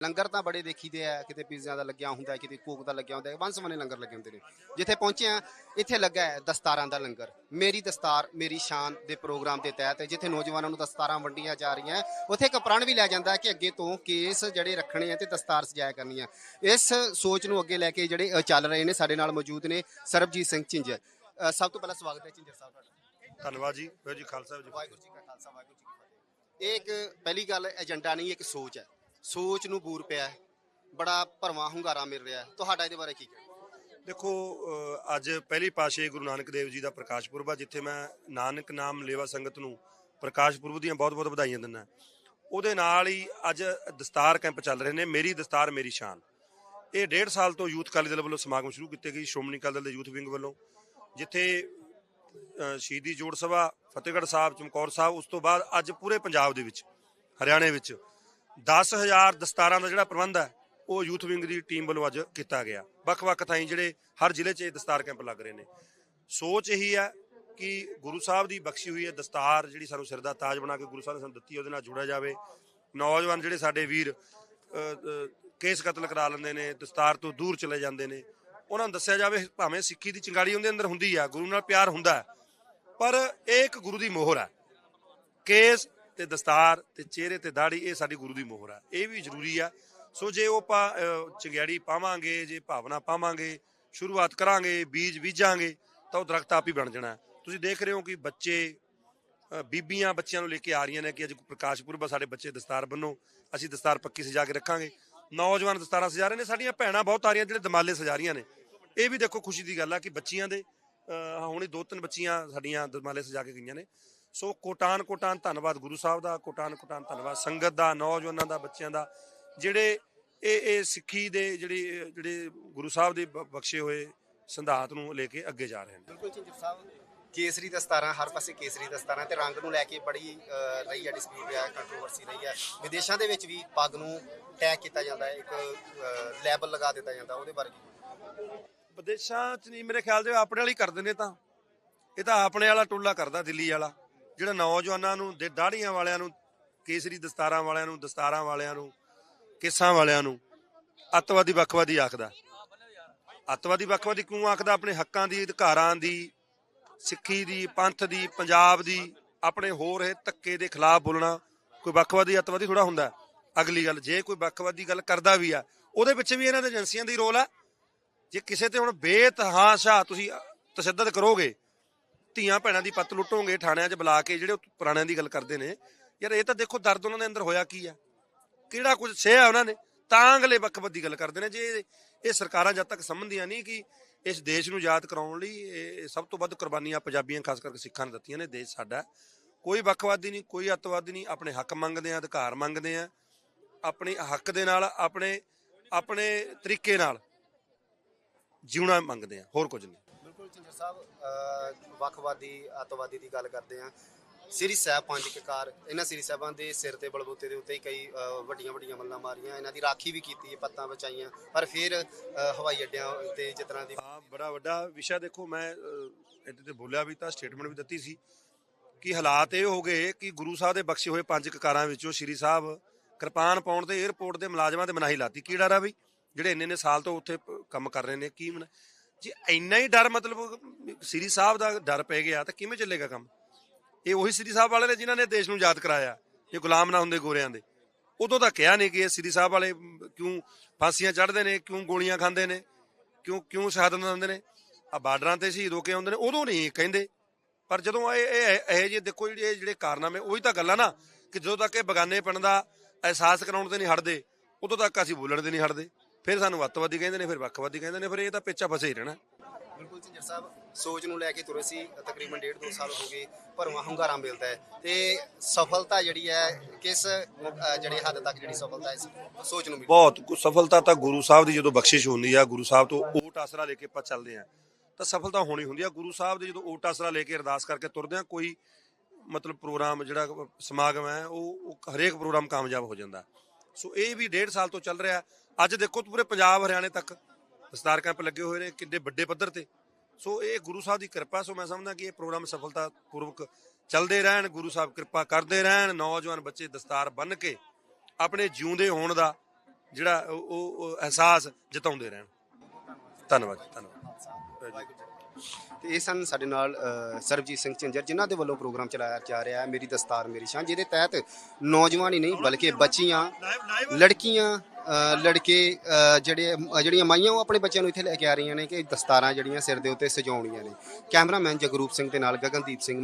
ਲੰਗਰ ਤਾਂ ਬੜੇ ਦੇਖੀਦੇ ਆ ਕਿਤੇ ਪੀਜ਼ਿਆਂ ਦਾ ਲੱਗਿਆ ਹੁੰਦਾ ਕਿਤੇ ਕੋਕ ਦਾ ਲੱਗਿਆ ਹੁੰਦਾ ਹੈ ਵੰਨ ਲੰਗਰ ਲੱਗੇ ਹੁੰਦੇ ਨੇ। ਜਿੱਥੇ ਪਹੁੰਚੇ ਆ ਇੱਥੇ ਲੱਗਾ ਹੈ ਦਸਤਾਰਾਂ ਦਾ ਲੰਗਰ। ਮੇਰੀ ਦਸਤਾਰ ਮੇਰੀ ਸ਼ਾਨ ਦੇ ਪ੍ਰੋਗਰਾਮ ਦੇ ਤਹਿਤ ਜਿੱਥੇ ਨੌਜਵਾਨਾਂ ਨੂੰ ਦਸਤਾਰਾਂ ਵੰਡੀਆਂ ਜਾ ਰਹੀਆਂ ਉੱਥੇ ਇੱਕ ਪ੍ਰਣ ਵੀ ਲਿਆ ਜਾਂਦਾ ਹੈ ਕਿ ਅੱਗੇ ਤੋਂ ਕੇਸ ਜਿਹੜੇ ਰੱਖਣੇ ਆ ਤੇ ਦਸਤਾਰ ਸਜਾਇਆ ਕਰਨੀ ਆ ਇਸ ਸੋਚ ਨੂੰ ਅੱਗੇ ਲੈ ਕੇ ਜਿਹੜੇ ਚੱਲ ਰਹੇ ਨੇ ਸਾਡੇ ਨਾਲ ਮੌਜੂਦ ਨੇ ਸਰਬਜੀਤ ਸਿੰਘ ਝਿੰਜਰ ਸਭ ਤੋਂ ਪਹਿਲਾਂ ਸਵਾਗਤ ਹੈ ਝਿੰਜਰ ਸਾਹਿਬ ਤੁਹਾਡਾ। ਧੰਨਵਾਦ ਜੀ ਵਾਹਿਗੁਰੂ ਜੀ ਖਾਲਸਾ ਵਾਹਿਗੁਰੂ ਜੀ ਵਾਹਿਗੁਰੂ ਜੀ ਕਾ ਖਾਲਸਾ ਵਾਹਿਗੁਰੂ ਜੀ ਕੀ ਫਤਿਹ। ਇਹ ਇੱਕ ਪਹਿਲੀ ਗੱਲ ਏਜੰਡਾ ਨਹੀਂ ਇੱਕ ਸੋਚ ਹੈ। ਸੋਚ ਨੂੰ ਬੂਰ ਪਿਆ ਹੈ। ਬੜਾ ਭਰਵਾਂ ਹੁੰਗਾਰਾ ਮਿਲ ਰਿਹਾ ਹੈ। ਤੁਹਾਡਾ ਇਹਦੇ ਬਾਰੇ ਕੀ ਕਹਿਣਾ? ਦੇਖੋ ਅੱਜ ਪਹਿਲੀ ਪਾਸ਼ੇ ਗੁਰੂ ਨਾਨਕ ਦੇਵ ਜੀ ਦਾ ਪ੍ਰਕਾਸ਼ ਪੁਰਬ ਆ, ਜਿੱਥੇ ਮੈਂ ਨਾਨਕ ਨਾਮ ਲੇਵਾ ਸੰਗਤ ਨੂੰ ਪ੍ਰਕਾਸ਼ ਪੁਰਬ ਦੀਆਂ ਬਹੁਤ-ਬਹੁਤ ਵਧਾਈਆਂ ਦਿੰਦਾ ਉਹਦੇ ਨਾਲ ਹੀ ਅੱਜ ਦਸਤਾਰ ਕੈਂਪ ਚੱਲ ਰਹੇ ਨੇ। ਮੇਰੀ ਦਸਤਾਰ, ਮੇਰੀ ਸ਼ਾਨ। ਇਹ ਡੇਢ ਸਾਲ ਤੋਂ ਯੂਥ ਅਕਾਲੀ ਦਲ ਵੱਲੋਂ ਸਮਾਗਮ ਸ਼ੁਰੂ ਕੀਤੇ ਗਏ ਸ਼੍ਰੋਮਣੀ ਅਕਾਲੀ ਦਲ ਦੇ ਯੂਥ ਵਿੰਗ ਵੱਲੋਂ, ਜਿੱਥੇ ਸ਼ਹੀਦੀ ਜੋੜ ਸਭਾ, ਫਤਿਹਗੜ੍ਹ ਸਾਹਿਬ, ਚਮਕੌਰ ਸਾਹਿਬ, ਉਸ ਤੋਂ ਬਾਅਦ ਅੱਜ ਪੂਰੇ ਪੰਜਾਬ ਦੇ ਵਿੱਚ, ਹਰਿਆਣੇ ਵਿੱਚ 10000 ਦਸਤਾਰਾਂ ਦਾ ਜਿਹੜਾ ਪ੍ਰਬੰਧ ਹੈ, ਉਹ ਯੂਥ ਵਿੰਗ ਦੀ ਟੀਮ ਵੱਲੋਂ ਅੱਜ ਕੀਤਾ ਗਿਆ। ਵੱਖ-ਵੱਖ ਥਾਈਂ ਜਿਹੜੇ ਹਰ ਜ਼ਿਲ੍ਹੇ 'ਚ ਇਹ ਦਸਤਾਰ ਕੈਂਪ ਲੱਗ ਰਹੇ ਨੇ। ਸੋਚ ਇਹੀ ਹੈ ਕਿ ਗੁਰੂ ਸਾਹਿਬ ਦੀ ਬਖਸ਼ੀ ਹੋਈ ਹੈ ਦਸਤਾਰ ਜਿਹੜੀ ਸਾਨੂੰ ਸਿਰ ਦਾ ਤਾਜ ਬਣਾ ਕੇ ਗੁਰੂ ਸਾਹਿਬ ਨੇ ਸਾਨੂੰ ਦਿੱਤੀ, ਉਹਦੇ ਨਾਲ ਜੁੜਿਆ ਜਾਵੇ। ਨੌਜਵਾਨ ਜਿਹੜੇ ਸਾਡੇ ਵੀਰ ਕੇਸ ਕਤਲ ਕਰਾ ਲੈਂਦੇ ਨੇ, ਦਸਤਾਰ ਤੋਂ ਦੂਰ ਚਲੇ ਜਾਂਦੇ ਨੇ, ਉਹਨਾਂ ਨੂੰ ਦੱਸਿਆ ਜਾਵੇ, ਭਾਵੇਂ ਸਿੱਖੀ ਦੀ ਚੰਗਾੜੀ ਉਹਦੇ ਅੰਦਰ ਹੁੰਦੀ ਆ, ਗੁਰੂ ਨਾਲ ਪਿਆਰ ਹੁੰਦਾ ਪਰ ਇਹ ਇੱਕ ਗੁਰੂ ਦੀ ਮੋਹਰ ਹੈ। ਕੇਸ ਤੇ ਦਸਤਾਰ ਤੇ ਚਿਹਰੇ ਤੇ ਦਾੜੀ ਇਹ ਸਾਡੀ ਗੁਰੂ ਦੀ ਮੋਹਰ ਹੈ ਇਹ ਵੀ ਜ਼ਰੂਰੀ ਆ। ਸੋ ਜੇ ਉਹ ਆਪਾਂ ਅਹ, ਪਾਵਾਂਗੇ ਜੇ ਭਾਵਨਾ ਪਾਵਾਂਗੇ ਸ਼ੁਰੂਆਤ ਕਰਾਂਗੇ ਬੀਜ ਬੀਜਾਂਗੇ ਤਾਂ ਉਹ ਦਰਖਤ ਆਪ ਹੀ ਬਣ ਜਾਣਾ। ਤੁਸੀਂ ਦੇਖ ਰਹੇ ਹੋ ਕਿ ਬੱਚੇ ਬੀਬੀਆਂ ਬੱਚਿਆਂ ਨੂੰ ਲੈ ਕੇ ਆ ਰਹੀਆਂ ਨੇ ਕਿ ਅੱਜ ਪ੍ਰਕਾਸ਼ ਪੁਰਬ ਆ ਸਾਡੇ ਬੱਚੇ ਦਸਤਾਰ ਬੰਨੋ ਅਸੀਂ ਦਸਤਾਰ ਪੱਕੀ ਸਜਾ ਕੇ ਰੱਖਾਂਗੇ। ਨੌਜਵਾਨ ਦਸਤਾਰਾਂ ਸਜਾ ਰਹੇ ਨੇ ਸਾਡੀਆਂ ਭੈਣਾਂ ਬਹੁਤ ਆ ਰਹੀਆਂ ਜਿਹੜੇ ਦਮਾਲੇ ਸਜਾ ਰਹੀਆਂ ਨੇ। ਇਹ ਵੀ ਦੇਖੋ ਖੁਸ਼ੀ ਦੀ ਗੱਲ ਆ ਕਿ ਬੱਚੀਆਂ ਦੇ ਹੁਣੇ ਦੋ ਤਿੰਨ ਬੱਚੀਆਂ ਸਾਡੀਆਂ ਦਮਾਲੇ ਸਜਾ ਕੇ ਗਈਆਂ ਨੇ। ਸੋ ਕੋਟਾਨ ਕੋਟਾਨ ਧੰਨਵਾਦ ਗੁਰੂ ਸਾਹਿਬ ਦਾ ਕੋਟਾਨ ਕੋਟਾਨ ਧੰਨਵਾਦ ਸੰਗਤ ਦਾ ਨੌਜਵਾਨਾਂ ਦਾ ਬੱਚਿਆਂ ਦਾ ਜਿਹੜੇ ਇਹ ਇਹ ਸਿੱਖੀ ਦੇ ਜਿਹੜੇ ਜਿਹੜੇ ਗੁਰੂ ਸਾਹਿਬ ਦੇ ਬਖਸ਼ੇ ਹੋਏ ਸੰਧਾਤ ਨੂੰ ਲੈ ਕੇ ਅੱਗੇ ਜਾ ਰਹੇ ਨੇ। ਬਿਲਕੁਲ ਝਿੰਜਰ ਸਾਹਿਬ ਕੇਸਰੀ ਦਸਤਾਰਾਂ ਹਰ ਪਾਸੇ ਕੇਸਰੀ ਦਸਤਾਰਾਂ ਤੇ ਰੰਗ ਨੂੰ ਲੈ ਕੇ ਬੜੀ ਰਹੀ ਹੈ ਡਿਸਪਿਊਟ ਹੈ ਕੰਟਰੋਵਰਸੀ ਰਹੀ ਹੈ ਵਿਦੇਸ਼ਾਂ ਦੇ ਵਿੱਚ ਵੀ ਪੱਗ ਨੂੰ ਟੈਗ ਕੀਤਾ ਜਾਂਦਾ ਹੈ ਇੱਕ ਲੈਬਲ ਲਗਾ ਦਿੱਤਾ ਜਾਂਦਾ ਉਹਦੇ ਬਾਰੇ। ਵਿਦੇਸ਼ਾਂ 'ਚ ਨਹੀਂ ਮੇਰੇ ਖਿਆਲ ਦੇ ਆਪਣੇ ਵਾਲੀ ਕਰਦੇ ਨੇ ਤਾਂ। ਇਹ ਤਾਂ ਆਪਣੇ ਵਾਲਾ ਟੋਲਾ ਕਰਦਾ ਦਿੱਲੀ ਵਾਲਾ। ਜਿਹੜਾ ਨੌਜਵਾਨਾਂ ਨੂੰ, ਦੇ ਦਾੜੀਆਂ ਵਾਲਿਆਂ ਨੂੰ, ਕੇਸਰੀ ਦਸਤਾਰਾਂ ਵਾਲਿਆਂ ਨੂੰ, ਦਸਤਾਰਾਂ ਵਾਲਿਆਂ ਨੂੰ, ਕੇਸਾਂ ਵਾਲਿਆਂ ਨੂੰ, ਅੱਤਵਾਦੀ ਵੱਖਵਾਦੀ ਆਖਦਾ। ਅੱਤਵਾਦੀ ਵੱਖਵਾਦੀ ਕਿਉਂ ਆਖਦਾ? ਆਪਣੇ ਹੱਕਾਂ ਦੀ, ਅਧਿਕਾਰਾਂ ਦੀ, ਸਿੱਖੀ ਦੀ, ਪੰਥ ਦੀ, ਪੰਜਾਬ ਦੀ, ਆਪਣੇ ਹੋਰ ਇਹ ਧੱਕੇ ਦੇ ਖਿਲਾਫ ਬੋਲਣਾ, ਕੋਈ ਵੱਖਵਾਦੀ ਅੱਤਵਾਦੀ ਥੋੜਾ ਹੁੰਦਾ। ਅਗਲੀ ਗੱਲ, ਜੇ ਕੋਈ ਵੱਖਵਾਦੀ ਗੱਲ ਕਰਦਾ ਵੀ ਆ, ਉਹਦੇ ਵਿੱਚ ਵੀ ਇਹਨਾਂ ਦੇ ਏਜੰਸੀਆਂ ਦੀ ਰੋਲ ਆ। ਜੇ ਕਿਸੇ ਤੇ ਹੁਣ ਬੇਤਹਾਸ਼ਾ ਤੁਸੀਂ ਤਸ਼ੱਦਦ ਕਰੋਗੇ ਧੀਆਂ ਭੈਣਾਂ ਦੀ ਪੱਤ ਲੁੱਟੋਗੇ ਥਾਣਿਆਂ 'ਚ ਬੁਲਾ ਕੇ, ਜਿਹੜੇ ਪੁਰਾਣਿਆਂ ਦੀ ਗੱਲ ਕਰਦੇ ਨੇ। ਯਾਰ ਇਹ ਤਾਂ ਦੇਖੋ ਦਰਦ ਉਹਨਾਂ ਦੇ ਅੰਦਰ ਹੋਇਆ ਕੀ ਆ? ਕਿਹੜਾ ਕੁਝ ਸਹਿਆ ਉਹਨਾਂ ਨੇ? ਤਾਂ ਅਗਲੇ ਵੱਖਵੱਦ ਦੀ ਗੱਲ ਕਰਦੇ ਨੇ। ਜੇ ਇਹ ਸਰਕਾਰਾਂ ਜਦ ਤੱਕ ਸਮਝਦੀਆਂ ਨਹੀਂ ਕਿ ਇਸ ਦੇਸ਼ ਨੂੰ ਯਾਦ ਕਰਾਉਣ ਲਈ, ਇਹ ਸਭ ਤੋਂ ਵੱਧ ਕੁਰਬਾਨੀਆਂ ਪੰਜਾਬੀਆਂ, ਖਾਸ ਕਰਕੇ ਸਿੱਖਾਂ ਨੇ ਦਿੱਤੀਆਂ ਨੇ। ਦੇਸ਼ ਸਾਡਾ ਕੋਈ ਵੱਖਵਾਦੀ ਨਹੀਂ, ਕੋਈ ਅੱਤਵਾਦੀ ਨਹੀਂ। ਆਪਣੇ ਹੱਕ ਮੰਗਦੇ ਆ, ਅਧਿਕਾਰ ਮੰਗਦੇ ਆ। ਆਪਣੇ ਹੱਕ ਦੇ ਨਾਲ, ਆਪਣੇ ਆਪਣੇ ਤਰੀਕੇ ਨਾਲ ਜਿਉਣਾ ਮੰਗਦੇ ਆ। ਹੋਰ ਕੁਝ ਨਹੀਂ। ਝਿੰਜਰ ਸਾਹਿਬ ਵੱਖਵਾਦੀ ਅੱਤਵਾਦੀ ਦੀ ਗੱਲ ਕਰਦੇ ਆ ਸ੍ਰੀ ਸਾਹਿਬ ਪੰਜ ਕਕਾਰ ਇਹਨਾਂ ਸ੍ਰੀ ਸਾਹਿਬਾਂ ਦੇ ਸਿਰ ਤੇ ਬਲਬੂਤੇ ਦੇ ਉੱਤੇ ਹੀ ਕਈ ਵੱਡੀਆਂ ਵੱਡੀਆਂ ਮੱਲਾਂ ਮਾਰੀਆਂ ਇਹਨਾਂ ਦੀ ਰਾਖੀ ਵੀ ਕੀਤੀ ਪੱਤਾਂ ਬਚਾਈਆਂ ਪਰ ਫਿਰ ਹਵਾਈ ਅੱਡਿਆਂ ਤੇ ਜਿਸ ਦੀ ਹਾਂ ਬੜਾ ਵੱਡਾ ਵਿਸ਼ਾ ਦੇਖੋ ਮੈਂ ਅਹ, ਤੇ ਬੋਲਿਆ ਵੀ ਤਾਂ ਸਟੇਟਮੈਂਟ ਵੀ ਦਿੱਤੀ ਸੀ ਕਿ ਹਾਲਾਤ ਇਹ ਹੋ ਗਏ ਕਿ ਗੁਰੂ ਸਾਹਿਬ ਦੇ ਬਖਸ਼ੇ ਹੋਏ ਪੰਜ ਕਕਾਰਾਂ ਵਿੱਚੋਂ ਸ਼੍ਰੀ ਸਾਹਿਬ ਕਿਰਪਾਨ ਪਾਉਣ ਤੇ 에어ਪੋਰਟ ਦੇ ਮੁਲਾਜ਼ਮਾਂ ਤੇ ਮਨਾਹੀ ਲਾਤੀ। ਕੀ ਡਰ ਆ ਬਈ? ਜਿਹੜੇ ਇੰਨੇ ਨੇ ਸਾਲ ਤੋਂ ਉੱਥੇ ਕੰਮ ਕਰ ਰਹੇ ਨੇ ਕੀ ਮਨਾ ਜੇ ਇੰਨਾ ਹੀ ਡਰ ਮਤਲਬ ਸ਼੍ਰੀ ਸਾਹਿਬ ਦਾ ਡਰ ਪੈ ਗਿਆ ਤਾਂ ਕਿਵੇਂ ਚੱਲੇਗਾ ਕੰਮ? ਇਹ ਉਹੀ ਸ਼੍ਰੀ ਸਾਹਿਬ ਵਾਲੇ ਨੇ ਜਿਨ੍ਹਾਂ ਨੇ ਦੇਸ਼ ਨੂੰ ਯਾਦ ਕਰਾਇਆ, ਜੇ ਗੁਲਾਮ ਨਾ ਹੁੰਦੇ ਗੋਰਿਆਂ ਦੇ। ਉਦੋਂ ਤਾਂ ਕਿਹਾ ਨਹੀਂ ਕਿ ਇਹ ਸ਼੍ਰੀ ਸਾਹਿਬ ਵਾਲੇ ਕਿਉਂ ਫਾਂਸੀਆਂ ਚੜ੍ਹਦੇ ਨੇ, ਕਿਉਂ ਗੋਲੀਆਂ ਖਾਂਦੇ ਨੇ, ਕਿਉਂ ਕਿਉਂ ਸ਼ਹਾਦਤ ਦਿੰਦੇ ਨੇ? ਆ ਬਾਰਡਰਾਂ ਤੇ ਸ਼ਹੀਦ ਹੋ ਕੇ ਆਉਂਦੇ ਨੇ, ਉਦੋਂ ਨਹੀਂ ਕਹਿੰਦੇ। ਪਰ ਜਦੋਂ ਇਹ ਇਹ ਇਹ ਜੇ ਦੇਖੋ ਜਿਹੜੇ, ਇਹ ਜਿਹੜੇ ਕਾਰਨਾਮੇ, ਉਹੀ ਤਾਂ ਗੱਲ ਆ ਨਾ ਕਿ ਜਦੋਂ ਤੱਕ ਇਹ ਬਗਾਨੇਪਣ ਦਾ ਅਹਿਸਾਸ ਕਰਾਉਣ ਤੇ ਨਹੀਂ ਹਟਦੇ, ਉਦੋਂ ਤੱਕ ਅਸੀਂ ਬੋਲਣ ਤੇ ਨਹੀਂ ਹਟਦੇ। ਫਿਰ ਸਾਨੂੰ ਅੱਤਵਾਦੀ ਕਹਿੰਦੇ ਨੇ ਫਿਰ ਵੱਖਵਾਦੀ ਕਹਿੰਦੇ ਨੇ ਫਿਰ ਇਹ ਤਾਂ ਪਿੱਛਾ ਫਸੇ ਹੀ ਰਹਿਣਾ। ਬਿਲਕੁਲ ਝਿੰਜਰ ਸਾਹਿਬ ਸੋਚ ਨੂੰ ਲੈ ਕੇ ਤੁਰੇ ਸੀ ਤਕਰੀਬਨ ਡੇਢ ਦੋ ਸਾਲ ਹੋ ਗਏ ਭਰਵਾਂ ਹੁੰਗਾਰਾ ਮਿਲਦਾ ਹੈ। ਤੇ ਸਫਲਤਾ ਜਿਹੜੀ ਹੈ ਕਿਸ ਜਿਹੜੇ ਹੱਦ ਤੱਕ ਜਿਹੜੀ ਸਫਲਤਾ ਇਸ ਸੋਚ ਨੂੰ ਮਿਲੀ? ਬਹੁਤ ਸਫਲਤਾ ਤਾਂ ਗੁਰੂ ਸਾਹਿਬ ਦੀ ਜਦੋਂ ਬਖਸ਼ਿਸ਼ ਹੁੰਦੀ ਆ ਗੁਰੂ ਸਾਹਿਬ ਤੋਂ ਓਟ ਆਸਰਾ ਲੈ ਕੇ ਆਪਾਂ ਚੱਲਦੇ ਆ। ਤਾਂ ਸਫਲਤਾ ਹੋਣੀ ਹੁੰਦੀ ਆ। ਗੁਰੂ ਸਾਹਿਬ ਦੇ ਜਦੋਂ ਓਟ ਆਸਰਾ ਲੈ ਕੇ ਅਰਦਾਸ ਕਰਕੇ ਤੁਰਦੇ ਆ ਕੋਈ ਮਤਲਬ ਪ੍ਰੋਗਰਾਮ ਜਿਹੜਾ ਸਮਾਗਮ ਹੈ ਉਹ ਹਰੇਕ ਪ੍ਰੋਗਰਾਮ ਕਾਮਯਾਬ ਹੋ ਜਾਂਦਾ। ਸੋ ਇਹ ਵੀ ਡੇਢ ਸਾਲ ਤੋਂ ਚੱਲ ਰਿਹਾ ਅੱਜ ਦੇਖੋ ਪੂਰੇ ਪੰਜਾਬ, ਹਰਿਆਣੇ ਤੱਕ ਦਸਤਾਰ ਕੈਂਪ ਲੱਗੇ ਹੋਏ ਨੇ ਕਿੰਨੇ ਵੱਡੇ ਪੱਧਰ ਤੇ। ਸੋ ਇਹ ਗੁਰੂ ਸਾਹਿਬ ਦੀ ਕਿਰਪਾ ਸੋ ਮੈਂ ਸਮਝਦਾ ਕਿ ਇਹ ਪ੍ਰੋਗਰਾਮ ਸਫਲਤਾ ਪੂਰਵਕ ਚੱਲਦੇ ਰਹਿਣ, ਗੁਰੂ ਸਾਹਿਬ ਕਿਰਪਾ ਕਰਦੇ ਰਹਿਣ, ਨੌਜਵਾਨ ਬੱਚੇ ਦਸਤਾਰ ਬੰਨ ਕੇ ਆਪਣੇ ਜਿਉਂਦੇ ਹੋਣ ਦਾ ਜਿਹੜਾ ਉਹ- ਅਹਿਸਾਸ ਜਤਾਉਂਦੇ ਰਹਿਣ। ਧੰਨਵਾਦ ਧੰਨਵਾਦ। ਤੇ ਇਹ ਸਨ ਸਾਡੇ ਨਾਲ ਅ, ਸਰਬਜੀਤ ਸਿੰਘ ਝਿੰਜਰ ਜਿਨ੍ਹਾਂ ਦੇ ਵੱਲੋਂ ਪ੍ਰੋਗਰਾਮ ਚਲਾਇਆ ਜਾ ਰਿਹਾ ਹੈ ਮੇਰੀ ਦਸਤਾਰ ਮੇਰੀ ਸ਼ਾਨ ਜਿਹਦੇ ਤਹਿਤ ਨੌਜਵਾਨ ਹੀ ਨਹੀਂ ਬਲਕਿ ਬੱਚੀਆਂ ਲੜਕੀਆਂ ਅ, ਲੜਕੇ ਅ, ਜਿਹੜੇ ਅ, ਜਿਹੜੀਆਂ ਮਾਈਆਂ ਉਹ ਆਪਣੇ ਬੱਚਿਆਂ ਨੂੰ ਇੱਥੇ ਲੈ ਕੇ ਆ ਰਹੀਆਂ ਨੇ ਕਿ ਦਸਤਾਰਾਂ ਜਿਹੜੀਆਂ ਸਿਰ ਦੇ ਉੱਤੇ ਸਜਾਉਣੀਆਂ ਨੇ। ਕੈਮਰਾਮੈਨ ਜਗਰੂਪ ਸਿੰਘ ਦੇ ਨਾਲ ਗਗਨਦੀਪ ਸਿੰਘ